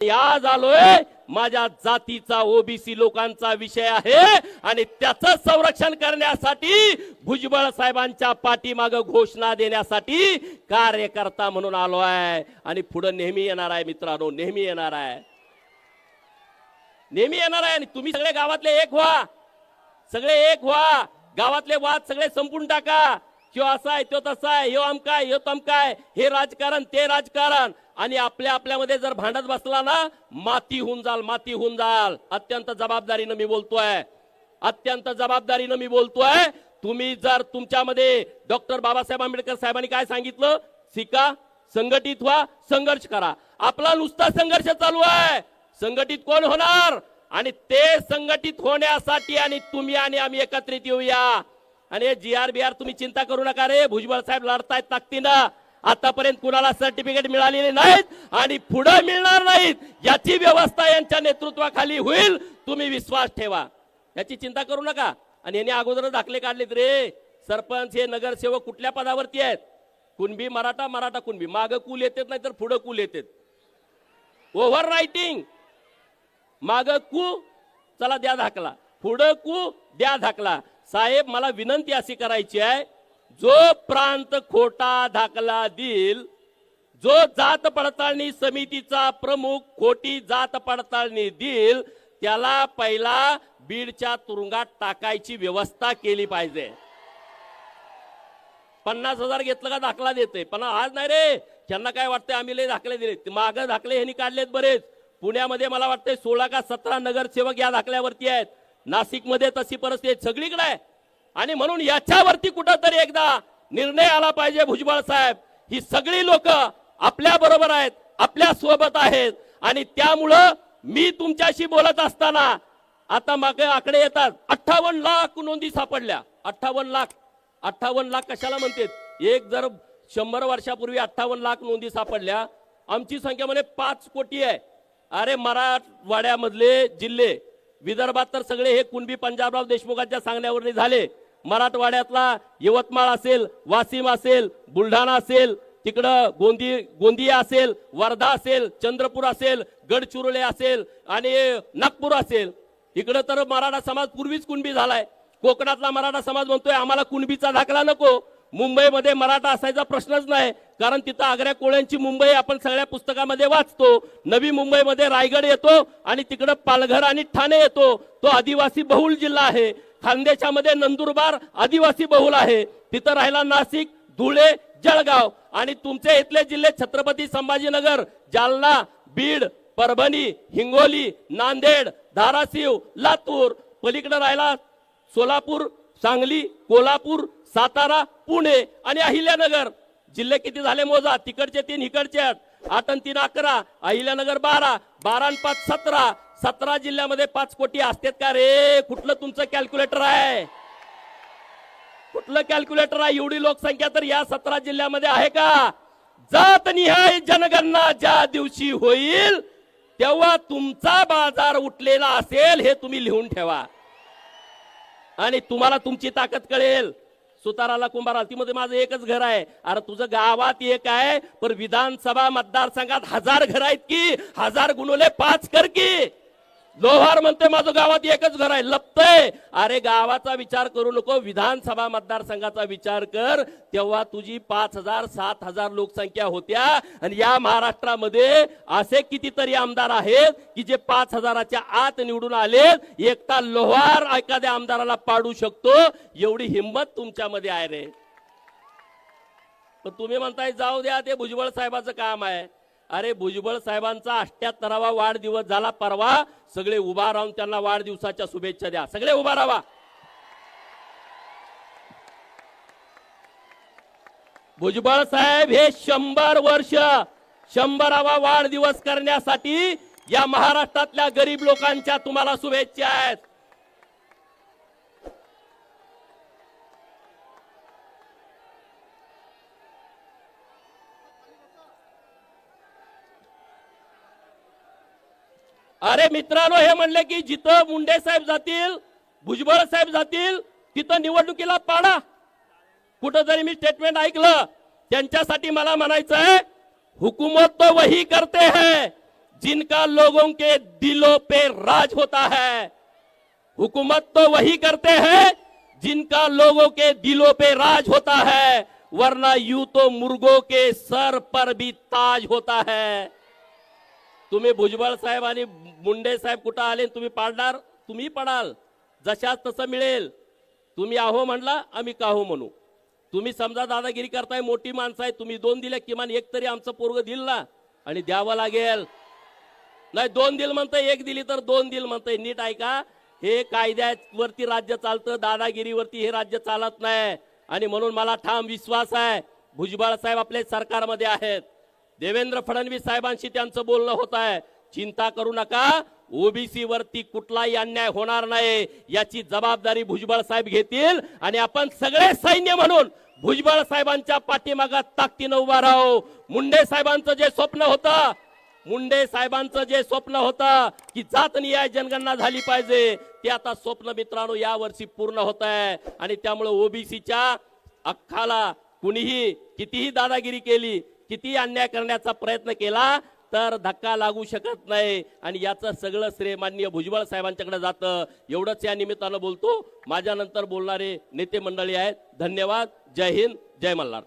आज आलोय माझ्या जातीचा ओबीसी लोकांचा विषय आहे आणि त्याच संरक्षण करण्यासाठी भुजबळ साहेबांच्या पाठीमाग घोषणा देण्यासाठी कार्यकर्ता म्हणून आलो आहे आणि पुढे नेहमी येणार आहे मित्रांनो नेहमी येणार आहे. नेहमी येणार आहे आणि तुम्ही सगळे गावातले एक व्हा. सगळे एक व्हा. गावातले वाद सगळे संपून टाका. किंवा असा आहे तो तसा आहे ह्यो अमकाय ह्यो तमकाय हे राजकारण ते राजकारण. आणि आपल्या आपल्यामध्ये जर भांडत बसला ना माती होऊन जाल माती होऊन जाल. अत्यंत जबाबदारीनं मी बोलतोय. अत्यंत जबाबदारीनं मी बोलतोय. तुम्ही जर तुमच्यामध्ये डॉक्टर बाबासाहेब आंबेडकर साहेबांनी काय सांगितलं? शिका संघटित व्हा संघर्ष करा. आपला नुसता संघर्ष चालू आहे. संघटित कोण होणार? आणि ते संघटित होण्यासाठी आणि तुम्ही आणि आम्ही एकत्रित येऊया. आणि जी आर बी आर तुम्ही चिंता करू नका रे. भुजबळ साहेब लढतायत ताकदीनं. आतापर्यंत कुणाला सर्टिफिकेट मिळालेले नाहीत आणि पुढे मिळणार नाहीत. याची व्यवस्था यांच्या नेतृत्वाखाली होईल. तुम्ही विश्वास ठेवा. याची चिंता करू नका. आणि यांनी अगोदर दाखले काढलेत रे. सरपंच हे नगरसेवक कुठल्या पदावरती आहेत? कुणबी मराठा मराठा कुणबी. माग कुल येतात नाही तर पुढं कुल येतात. ओव्हर रायटिंग माग कू चला द्या धाकला. पुढं कू द्या धाकला. साहेब मला विनंती अशी करायची आहे जो प्रांत खोटा धाकला देईल जो जात पडताळणी समितीचा प्रमुख खोटी जात पडताळणी देईल त्याला पहिला बीडच्या तुरुंगात टाकायची व्यवस्था केली पाहिजे. पन्नास हजार घेतलं का दाखला देते पण आज नाही रे. त्यांना काय वाटतंय आम्ही लय दाखले दिले माग दाखले ह्यांनी काढलेत बरेच. पुण्यामध्ये मला वाटतंय सोळा का सतरा नगरसेवक या दाखल्यावरती आहेत. नाशिकमध्ये तशी परिस्थिती सगळीकडे आहे. आणि म्हणून याच्यावरती कुठंतरी एकदा निर्णय आला पाहिजे भुजबळ साहेब. ही सगळी लोक आपल्या बरोबर आहेत आपल्यासोबत आहेत. आणि त्यामुळं मी तुमच्याशी बोलत असताना आता मागे आकडे येतात. अठ्ठावन्न लाख नोंदी सापडल्या. अठ्ठावन्न लाख. अठ्ठावन्न लाख कशाला म्हणतात? एक जर शंभर वर्षापूर्वी अठ्ठावन्न लाख नोंदी सापडल्या आमची संख्या म्हणजे पाच कोटी आहे. अरे मराठवाड्यामधले जिल्हे विदर्भात तर सगळे हे कुणबी पंजाबराव देशमुखांच्या सांगण्यावरती झाले. मराठवाड्यातला यवतमाळ असेल वाशिम असेल बुलढाणा असेल तिकडं गोंदी गोंदिया असेल वर्धा असेल चंद्रपूर असेल गडचिरोले असेल आणि नागपूर असेल. इकडं तर मराठा समाज पूर्वीच कुणबी झालाय. कोकणातला मराठा समाज म्हणतोय आम्हाला कुणबीचा दाखला नको. मुंबईमध्ये मराठा असायचा प्रश्नच नाही. कारण तिथं आग्र्या कोळ्यांची मुंबई आपण सगळ्या पुस्तकामध्ये वाचतो. नवी मुंबईमध्ये रायगड येतो आणि तिकडं पालघर आणि ठाणे येतो. तो आदिवासी बहुल जिल्हा आहे. खानदेशामध्ये नंदुरबार आदिवासी बहुल आहे. तिथं राहिला नाशिक धुळे जळगाव आणि तुमचे इथले जिल्हे छत्रपती संभाजीनगर जालना बीड परभणी हिंगोली नांदेड धाराशिव लातूर. पलीकडे राहिला सोलापूर सांगली कोल्हापूर सातारा पुणे आणि अहिल्यानगर. जिल्हे किती झाले मोजा? तिकडचे तीन इकडचे आठ आठ आणि तीन अकरा. अहिल्यानगर बारा बारा आणि पाच सतरा. सतरा जिल्ह्यामध्ये पाच कोटी असतात का रे? कुठलं तुमचं कॅल्क्युलेटर आहे? कुठलं कॅल्क्युलेटर आहे? एवढी लोकसंख्या तर या सतरा जिल्ह्यामध्ये आहे का? जात निहाय जनगणना ज्या दिवशी होईल तेव्हा तुमचा बाजार उठलेला असेल हे तुम्ही लिहून ठेवा. आणि तुम्हाला तुमची ताकद कळेल. सुताराला कुंभाराला ती मध्ये माझं एकच घर आहे. अरे तुझं गावात एक आहे पण विधानसभा मतदारसंघात हजार घर आहेत की हजार गुणवले पाच कर की. लोहार म्हणते माझं गावात एकच घर आहे लपतय. अरे गावाचा विचार करू नको विधानसभा मतदारसंघाचा विचार कर. तेव्हा तुझी पाच हजार सात हजार लोकसंख्या होत्या. आणि या महाराष्ट्रामध्ये असे कितीतरी आमदार आहेत की जे पाच हजाराच्या आत निवडून आलेत. एकटा लोहार एखाद्या आमदाराला पाडू शकतो. एवढी हिंमत तुमच्यामध्ये आहे रे. पण तुम्ही म्हणताय जाऊ द्या ते भुजबळ साहेबाचं काम आहे. अरे भुजबळ साहेबांचा अठ्याहत्तरावा वाढदिवस झाला परवा सगळे उभा राहून त्यांना वाढदिवसाच्या शुभेच्छा द्या. सगळे उभा राहा. भुजबळ साहेब हे शंभर वर्ष शंभरावा वाढदिवस करण्यासाठी या महाराष्ट्रातल्या गरीब लोकांच्या तुम्हाला शुभेच्छा आहेत. अरे मित्रांनो, हे की जिथं मुंडे साहेब जातील, भुजबळ साहेब जातील, तिथं निवडणुकीला पाडा. कुठं जरी मी स्टेटमेंट ऐकलं. मला आहे, हुकूमत तो वही करते हैं, जिनका लोगों के दिलों पे राज होता है. हुकूमत तो वही करते हैं, जिनका लोगों के दिलों पे राज होता है, वरना यूँ तो मुर्गों के सर पर भी ताज होता है. तुम्ही भुजबळ साहेब आणि मुंडे साहेब कुठं आले तुम्ही पाडणार? तुम्ही पडाल. जशाच तसं मिळेल. तुम्ही आहो म्हणला आम्ही काहो म्हणू? तुम्ही समजा दादागिरी करताय मोठी माणसं आहे तुम्ही दोन दिले किमान एक तरी आमचं पोरग दिल ना? आणि द्यावं लागेल. नाही दोन दिल म्हणतंय एक दिली तर दोन दिल म्हणतंय. नीट ऐका हे कायद्यावरती राज्य चालतं दादागिरीवरती हे राज्य चालत नाही. आणि म्हणून मला ठाम विश्वास आहे भुजबळ साहेब आपल्या सरकारमध्ये आहेत. देवेंद्र फडणवीस साहेबांशी त्यांचं बोलणं होत आहे. चिंता करू नका. ओबीसी वरती कुठलाही अन्याय होणार नाही. याची जबाबदारी भुजबळ साहेब घेतील. आणि आपण सगळे सैन्य म्हणून भुजबळ साहेबांच्या पाठीमागात ताकदीनं उभा राहू. मुंडे साहेबांचं जे स्वप्न होतं मुंडे साहेबांचं जे स्वप्न होतं की जात नियाय जनगणना झाली पाहिजे ते आता स्वप्न मित्रांनो या वर्षी पूर्ण होत आहे. आणि त्यामुळे ओबीसीच्या अख्खाला कुणीही कितीही दादागिरी केली किती अन्याय करण्याचा प्रयत्न केला तर धक्का लागू शकत नाही. आणि याचं सगळं श्रेय माननीय भुजबळ साहेबांच्याकडे जातं. एवढंच या निमित्तानं बोलतो. माझ्यानंतर बोलणारे नेते मंडळी आहेत. धन्यवाद. जय हिंद. जय मल्हार.